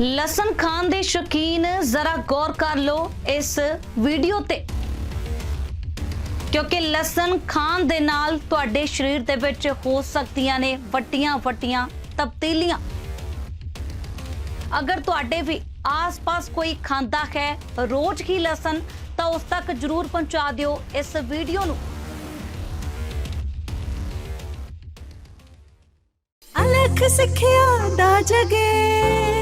ਲਸਣ ਖਾਣ ਦੇ ਸ਼ੌਕੀਨ ਜ਼ਰਾ ਗੌਰ ਕਰ ਲਓ ਇਸ ਵੀਡੀਓ ਤੇ। ਕਿਉਂਕਿ ਲਸਣ ਖਾਣ ਦੇ ਨਾਲ ਤੁਹਾਡੇ ਸਰੀਰ ਦੇ ਵਿੱਚ ਹੋ ਸਕਦੀਆਂ ਨੇ ਵੱਡੀਆਂ ਵੱਡੀਆਂ ਤਬਦੀਲੀਆਂ। ਅਗਰ ਤੁਹਾਡੇ ਵੀ ਆਸ-ਪਾਸ ਕੋਈ ਖਾਂਦਾ ਹੈ ਰੋਜ਼ ਹੀ ਲਸਣ, ਤਾਂ ਉਸ ਤੱਕ ਜਰੂਰ ਪਹੁੰਚਾ ਦਿਓ ਇਸ ਵੀਡੀਓ ਨੂੰ। ਅਲਖ ਸਿੱਖਿਆ ਦਾ ਜਗੇ।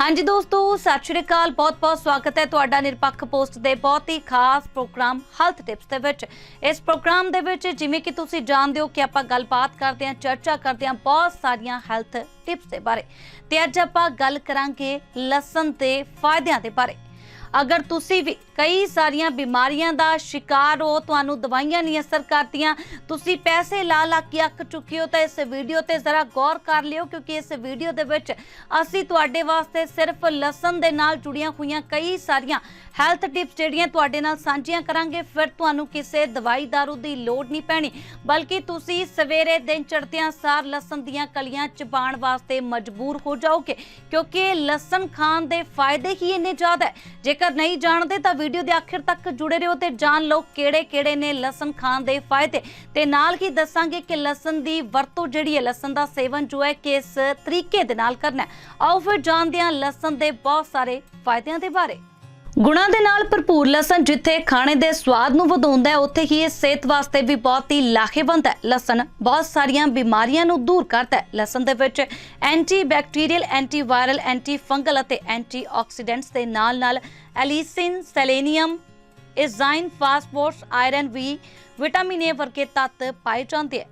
ਹਾਂਜੀ ਦੋਸਤੋ, ਸਤਿ ਸ਼੍ਰੀ ਅਕਾਲ। ਬਹੁਤ-ਬਹੁਤ ਸਵਾਗਤ ਹੈ ਤੁਹਾਡਾ ਨਿਰਪੱਖ ਪੋਸਟ ਦੇ ਬਹੁਤ ਹੀ ਖਾਸ ਪ੍ਰੋਗਰਾਮ ਹੈਲਥ ਟਿਪਸ ਦੇ ਵਿੱਚ। ਇਸ ਪ੍ਰੋਗਰਾਮ ਦੇ ਵਿੱਚ ਜਿਵੇਂ ਕਿ ਤੁਸੀਂ ਜਾਣਦੇ ਹੋ ਕਿ ਆਪਾਂ ਗੱਲਬਾਤ ਕਰਦੇ ਹਾਂ, ਚਰਚਾ ਕਰਦੇ ਹਾਂ ਬਹੁਤ ਸਾਰੀਆਂ ਹੈਲਥ ਟਿਪਸ ਦੇ ਬਾਰੇ। ਤੇ ਅੱਜ ਆਪਾਂ ਗੱਲ ਕਰਾਂਗੇ ਲਸਣ ਦੇ ਫਾਇਦਿਆਂ ਦੇ ਬਾਰੇ। ਅਗਰ ਤੁਸੀਂ ਵੀ ਕਈ ਸਾਰੀਆਂ ਬਿਮਾਰੀਆਂ ਦਾ ਸ਼ਿਕਾਰ ਹੋ, ਤੁਹਾਨੂੰ ਦਵਾਈਆਂ ਨਹੀਂ ਅਸਰ ਕਰਦੀਆਂ, ਤੁਸੀਂ ਪੈਸੇ ਲਾ ਲਾ ਕੇ ਅੱਕ ਚੁੱਕੇ ਹੋ, ਤਾਂ ਇਸ ਵੀਡੀਓ ਤੇ ਜ਼ਰਾ ਗੌਰ ਕਰ ਲਿਓ, ਕਿਉਂਕਿ ਇਸ ਵੀਡੀਓ ਦੇ ਵਿੱਚ ਅਸੀਂ ਤੁਹਾਡੇ ਵਾਸਤੇ ਸਿਰਫ ਲਸਣ ਦੇ ਨਾਲ ਜੁੜੀਆਂ ਹੋਈਆਂ ਕਈ ਸਾਰੀਆਂ ਹੈਲਥ ਟਿਪਸ ਜਿਹੜੀਆਂ ਤੁਹਾਡੇ ਨਾਲ ਸਾਂਝੀਆਂ ਕਰਾਂਗੇ। ਫਿਰ ਤੁਹਾਨੂੰ ਕਿਸੇ ਦਵਾਈ ਦਾਰੂ ਦੀ ਲੋੜ ਨਹੀਂ ਪੈਣੀ, ਬਲਕਿ ਤੁਸੀਂ ਸਵੇਰੇ ਦਿਨ ਚੜ੍ਹਦਿਆਂ ਸਾਰ ਲਸਣ ਦੀਆਂ ਕਲੀਆਂ ਚਬਾਉਣ ਵਾਸਤੇ ਮਜਬੂਰ ਹੋ ਜਾਓਗੇ, ਕਿਉਂਕਿ ਲਸਣ ਖਾਣ ਦੇ ਫਾਇਦੇ ਹੀ ਇੰਨੇ ਜ਼ਿਆਦਾ ਹੈ। ਜੇਕਰ ਨਹੀਂ ਜਾਣਦੇ ਤਾਂ ਵੀਡੀਓ ਦੇ ਆਖਿਰ ਤੱਕ ਜੁੜੇ ਰਹੋ ਤੇ ਜਾਣ ਲਓ ਕਿਹੜੇ-ਕਿਹੜੇ ਨੇ ਲਸਣ ਖਾਣ ਦੇ ਫਾਇਦੇ। ਤੇ ਨਾਲ ਹੀ ਦੱਸਾਂਗੇ ਕਿ ਲਸਣ ਦੀ ਵਰਤੋਂ ਜਿਹੜੀ ਹੈ, ਲਸਣ ਦਾ ਸੇਵਨ ਜੋ ਹੈ, ਕਿਸ ਤਰੀਕੇ ਦੇ ਨਾਲ ਕਰਨਾ ਆਓ ਫਿਰ ਜਾਣਦੇ ਹਾਂ ਲਸਣ ਦੇ ਬਹੁਤ ਸਾਰੇ ਫਾਇਦਿਆਂ ਦੇ ਬਾਰੇ। ਗੁਣਾਂ ਦੇ ਨਾਲ ਭਰਪੂਰ ਲਸਣ ਜਿੱਥੇ ਖਾਣੇ ਦੇ ਸਵਾਦ ਨੂੰ ਵਧਾਉਂਦਾ ਹੈ, ਉੱਥੇ ਹੀ ਇਹ ਸਿਹਤ ਵਾਸਤੇ ਵੀ ਬਹੁਤ ਹੀ ਲਾਹੇਵੰਦ ਹੈ। ਲਸਣ ਬਹੁਤ ਸਾਰੀਆਂ ਬਿਮਾਰੀਆਂ ਨੂੰ ਦੂਰ ਕਰਦਾ ਹੈ। ਲਸਣ ਦੇ ਵਿੱਚ anti bacterial anti viral anti fungal ਅਤੇ ਐਂਟੀ ਆਕਸੀਡੈਂਟਸ ਦੇ ਨਾਲ ਨਾਲ ਐਲੀਸਿਨ, ਸੈਲੇਨੀਅਮ, ਇਜ਼ਾਈਨ, ਫਾਸਫੋਰਸ, ਆਇਰਨ ਵੀ ਵਿਟਾਮਿਨ ਏ ਵਰਗੇ ਤੱਤ ਪਾਏ ਜਾਂਦੇ ਹੈ।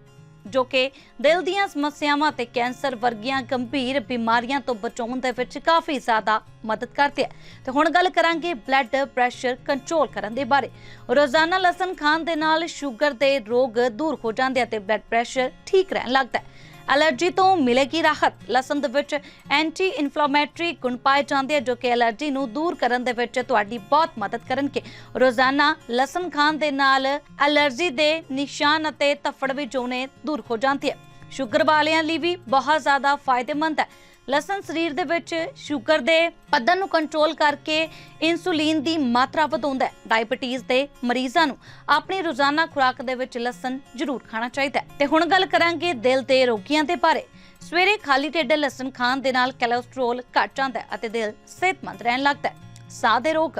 ਜੋ ਕਿ ਦਿਲ ਦੀਆਂ ਸਮੱਸਿਆਵਾਂ ਤੇ ਕੈਂਸਰ ਵਰਗੀਆਂ ਗੰਭੀਰ ਬਿਮਾਰੀਆਂ ਤੋਂ ਬਚਾਉਣ ਦੇ ਵਿੱਚ ਕਾਫੀ ਜ਼ਿਆਦਾ ਮਦਦ ਕਰਦੇ ਹੈ। ਤੇ ਹੁਣ ਗੱਲ ਕਰਾਂਗੇ ਬਲੱਡ ਪ੍ਰੈਸ਼ਰ ਕੰਟਰੋਲ ਕਰਨ ਦੇ ਬਾਰੇ। ਰੋਜ਼ਾਨਾ ਲਸਣ ਖਾਣ ਦੇ ਨਾਲ ਸ਼ੂਗਰ ਦੇ ਰੋਗ ਦੂਰ ਹੋ ਜਾਂਦੇ ਆ ਤੇ ਬਲੱਡ ਪ੍ਰੈਸ਼ਰ ਠੀਕ ਰਹਿਣ ਲੱਗਦਾ ਹੈ। ਐਲਰਜੀ ਤੋਂ ਮਿਲੇਗੀ ਰਾਹਤ। ਲਸਣ ਦੇ ਵਿੱਚ ਐਂਟੀ ਇਨਫਲੇਮੇਟਰੀ ਗੁਣ ਪਾਏ ਜਾਂਦੇ ਜੋ ਕਿ ਐਲਰਜੀ ਨੂੰ ਦੂਰ ਕਰਨ ਦੇ ਵਿੱਚ ਤੁਹਾਡੀ ਬਹੁਤ ਮਦਦ ਕਰਨਗੇ। ਰੋਜ਼ਾਨਾ ਲਸਣ ਖਾਣ ਦੇ ਨਾਲ ਐਲਰਜੀ ਦੇ ਨਿਸ਼ਾਨ ਅਤੇ ਧੱਫੜ ਵੀ ਜੋ ਨੇ ਦੂਰ ਹੋ ਜਾਂਦੀ ਹੈ ਸ਼ੂਗਰ ਵਾਲਿਆਂ ਲਈ ਵੀ ਬਹੁਤ ਜ਼ਿਆਦਾ ਫਾਇਦੇਮੰਦ ਹੈ। ਲਸਣ ਸਰੀਰ ਦੇ ਵਿੱਚ, ਸ਼ੂਗਰ ਦੇ ਪੱਧਰ ਨੂੰ ਕੰਟਰੋਲ ਕਰਕੇ ਇਨਸੂਲਿਨ ਦੀ ਮਾਤਰਾ ਵਧਾਉਂਦਾ ਹੈ। ਡਾਇਬੀਟੀਜ਼ ਦੇ ਮਰੀਜ਼ਾਂ ਨੂੰ ਆਪਣੀ ਰੋਜ਼ਾਨਾ ਖੁਰਾਕ ਦੇ ਵਿੱਚ ਲਸਣ ਜ਼ਰੂਰ ਖਾਣਾ ਚਾਹੀਦਾ ਹੈ। ਤੇ ਹੁਣ ਗੱਲ ਕਰਾਂਗੇ ਦਿਲ ਦੇ ਰੋਗੀਆਂ ਦੇ ਬਾਰੇ। ਸਵੇਰੇ ਖਾਲੀ ਢਿੱਡ ਲਸਣ ਖਾਣ ਦੇ ਨਾਲ ਕੋਲੇਸਟ੍ਰੋਲ ਘਟ ਜਾਂਦਾ ਹੈ ਅਤੇ ਦਿਲ ਸਿਹਤਮੰਦ ਰਹਿਣ ਲੱਗਦਾ ਹੈ। ਸਾਹ ਦੇ ਰੋਗ।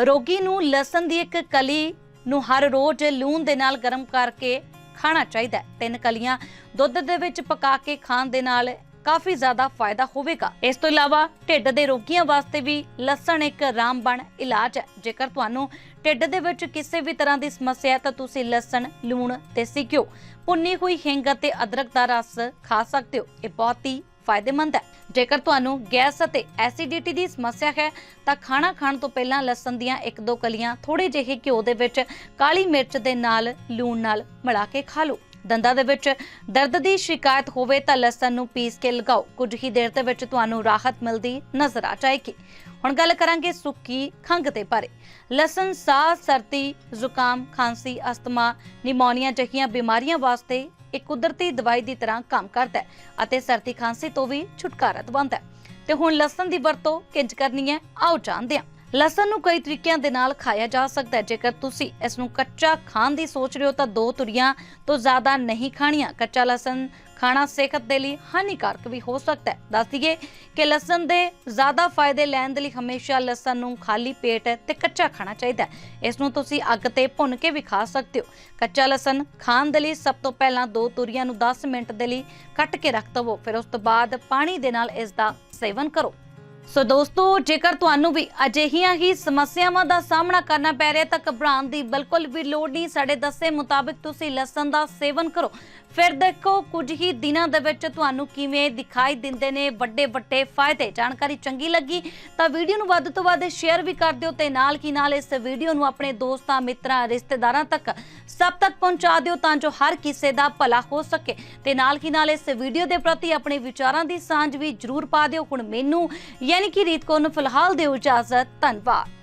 ਰੋਗੀ ਨੂੰ ਲਸਣ ਦੀ ਇੱਕ ਕਲੀ ਨੂੰ ਹਰ ਰੋਜ਼ ਲੂਣ ਦੇ ਨਾਲ ਗਰਮ ਕਰਕੇ ਖਾਣਾ ਚਾਹੀਦਾ ਹੈ। ਤਿੰਨ ਕਲੀਆਂ ਦੁੱਧ ਦੇ ਵਿੱਚ ਪਕਾ ਕੇ ਖਾਣ ਦੇ ਨਾਲ ਕਾਫੀ ਜ਼ਿਆਦਾ ਫਾਇਦਾ ਹੋਵੇਗਾ। ਇਸ ਤੋਂ ਇਲਾਵਾ ਢਿੱਡ ਦੇ ਰੋਗੀਆਂ ਵਾਸਤੇ ਵੀ ਲਸਣ ਇੱਕ ਰਾਮਬਣ ਇਲਾਜ ਹੈ। ਜੇਕਰ ਤੁਹਾਨੂੰ ਢਿੱਡ ਦੇ ਵਿੱਚ ਕਿਸੇ ਵੀ ਤਰ੍ਹਾਂ ਦੀ ਸਮੱਸਿਆ ਹੈ ਤਾਂ ਤੁਸੀਂ ਲਸਣ, ਲੂਣ ਦੇਸੀ ਘਿਓ ਭੁੰਨੀ ਹੋਈ ਹਿੰਗ ਅਤੇ ਅਦਰਕ ਦਾ ਰਸ ਖਾ ਸਕਦੇ ਹੋ। ਇਹ ਬਹੁਤ ਹੀ ਫਾਇਦੇਮੰਦ ਹੈ। ਜੇਕਰ ਤੁਹਾਨੂੰ ਗੈਸ ਅਤੇ ਐਸਿਡਿਟੀ ਦੀ ਸਮੱਸਿਆ ਹੈ ਤਾਂ ਖਾਣਾ ਖਾਣ ਤੋਂ ਪਹਿਲਾਂ ਲਸਣ ਦੀਆਂ ਇੱਕ ਦੋ ਕਲੀਆਂ ਥੋੜੇ ਜਿਹੇ ਘਿਓ ਦੇ ਵਿੱਚ ਕਾਲੀ ਮਿਰਚ ਦੇ ਨਾਲ, ਲੂਣ ਨਾਲ ਮਿਲਾ ਕੇ ਖਾ ਲਓ। ਦੰਦਾਂ ਦੇ ਵਿੱਚ ਦਰਦ ਦੀ ਸ਼ਿਕਾਇਤ ਹੋਵੇ ਤਾਂ ਲਸਣ ਨੂੰ ਪੀਸ ਕੇ ਲਗਾਓ। ਕੁਝ ਹੀ ਦੇਰ ਦੇ ਵਿੱਚ ਤੁਹਾਨੂੰ ਰਾਹਤ ਮਿਲਦੀ ਨਜ਼ਰ ਆ ਜਾਏਗੀ। ਹੁਣ ਗੱਲ ਕਰਾਂਗੇ ਸੁੱਕੀ ਖੰਘ ਦੇ ਬਾਰੇ। ਲਸਣ, ਸਾਹ, ਸਰਦੀ, ਜ਼ੁਕਾਮ, ਖਾਂਸੀ, ਅਸਥਮਾ, ਨਿਮੋਨੀਆ ਜਿਹੀਆਂ ਬਿਮਾਰੀਆਂ ਵਾਸਤੇ ਇੱਕ ਕੁਦਰਤੀ ਦਵਾਈ ਦੀ ਤਰ੍ਹਾਂ ਕੰਮ ਕਰਦਾ ਹੈ ਅਤੇ ਸਰਦੀ ਖਾਂਸੀ ਤੋਂ ਵੀ ਛੁਟਕਾਰਾ ਦਿਵਾਉਂਦਾ ਹੈ। ਤੇ ਹੁਣ ਲਸਣ ਦੀ ਵਰਤੋਂ ਕਿੰਜ ਕਰਨੀ ਹੈ? ਆਓ ਜਾਣਦੇ ਹਾਂ। ਲਸਣ ਨੂੰ ਕਈ ਤਰੀਕਿਆਂ ਦੇ ਨਾਲ ਖਾਇਆ ਜਾ ਸਕਦਾ ਹੈ। ਜੇਕਰ ਤੁਸੀਂ ਇਸ ਨੂੰ ਕੱਚਾ ਖਾਣ ਦੀ ਸੋਚ ਰਹੇ ਹੋ, ਤਾਂ ਦੋ ਤੁਰੀਆਂ ਤੋਂ ਜ਼ਿਆਦਾ ਨਹੀਂ ਖਾਣੀਆਂ। ਕੱਚਾ ਲਸਣ ਖਾਣਾ ਸਿਹਤ ਦੇ ਲਈ ਹਾਨੀਕਾਰਕ ਵੀ ਹੋ ਸਕਦਾ ਹੈ। ਦੱਸ ਦਈਏ ਕਿ ਲਸਣ ਦੇ ਜ਼ਿਆਦਾ ਫਾਇਦੇ ਲੈਣ ਦੇ ਲਈ ਹਮੇਸ਼ਾ ਲਸਣ ਨੂੰ ਖਾਲੀ ਪੇਟ ਤੇ ਕੱਚਾ ਖਾਣਾ ਚਾਹੀਦਾ ਹੈ। ਇਸ ਨੂੰ ਤੁਸੀਂ ਅੱਗ ਤੇ ਭੁੰਨ ਕੇ ਵੀ ਖਾ ਸਕਦੇ ਹੋ। ਕੱਚਾ ਲਸਣ ਖਾਣ ਦੇ ਲਈ ਸਭ ਤੋਂ ਪਹਿਲਾਂ ਦੋ ਤੁਰੀਆਂ ਨੂੰ 10 ਮਿੰਟ ਦੇ ਲਈ ਕੱਟ ਕੇ ਰੱਖ ਦਵੋ। ਫਿਰ ਉਸ ਤੋਂ ਬਾਅਦ ਪਾਣੀ ਦੇ ਨਾਲ ਇਸ ਦਾ ਸੇਵਨ ਕਰੋ। ਸੋ ਦੋਸਤੋ, ਜੇਕਰ ਤੁਹਾਨੂੰ ਵੀ ਅਜਿਹੀਆਂ ਹੀ ਸਮੱਸਿਆਵਾਂ ਦਾ ਸਾਹਮਣਾ ਕਰਨਾ ਪੈ ਰਿਹਾ ਤਾਂ ਘਬਰਾਉਣ ਦੀ ਬਿਲਕੁਲ ਵੀ ਲੋੜ ਨਹੀਂ। ਸਾਡੇ ਦੱਸੇ ਮੁਤਾਬਿਕ ਤੁਸੀਂ ਲਸਣ ਦਾ ਸੇਵਨ ਕਰੋ। ਫਿਰ ਦੇਖੋ, ਕੁਝ ਹੀ ਦਿਨਾਂ ਦੇ ਵਿੱਚ ਤੁਹਾਨੂੰ ਕਿਵੇਂ ਦਿਖਾਈ ਦਿੰਦੇ ਨੇ ਵੱਡੇ ਵੱਡੇ ਫਾਇਦੇ। ਜਾਣਕਾਰੀ ਚੰਗੀ ਲੱਗੀ ਤਾਂ ਵੀਡੀਓ ਨੂੰ ਵੱਧ ਤੋਂ ਵੱਧ ਸ਼ੇਅਰ ਵੀ ਕਰ ਦਿਓ ਤੇ ਨਾਲ ਕੀ ਨਾਲ ਇਸ ਵੀਡੀਓ ਨੂੰ ਆਪਣੇ ਦੋਸਤਾਂ, ਮਿੱਤਰਾਂ, ਰਿਸ਼ਤੇਦਾਰਾਂ ਤੱਕ ਸਭ ਤੱਕ ਪਹੁੰਚਾ ਦਿਓ ਤਾਂ ਜੋ ਹਰ ਕਿਸੇ ਦਾ ਭਲਾ ਹੋ ਸਕੇ। ਤੇ ਨਾਲ ਕੀ ਨਾਲ ਇਸ ਵੀਡੀਓ ਦੇ ਪ੍ਰਤੀ ਆਪਣੇ ਵਿਚਾਰਾਂ ਦੀ ਸਾਂਝ ਵੀ ਜਰੂਰ ਪਾ ਦਿਓ। ਹੁਣ ਮੈਨੂੰ ਯਾਨੀ ਕਿ ਰੀਤ ਕੌਰ ਨੂੰ ਫਿਲਹਾਲ ਦਿਓ ਇਜਾਜ਼ਤ ਧੰਨਵਾਦ।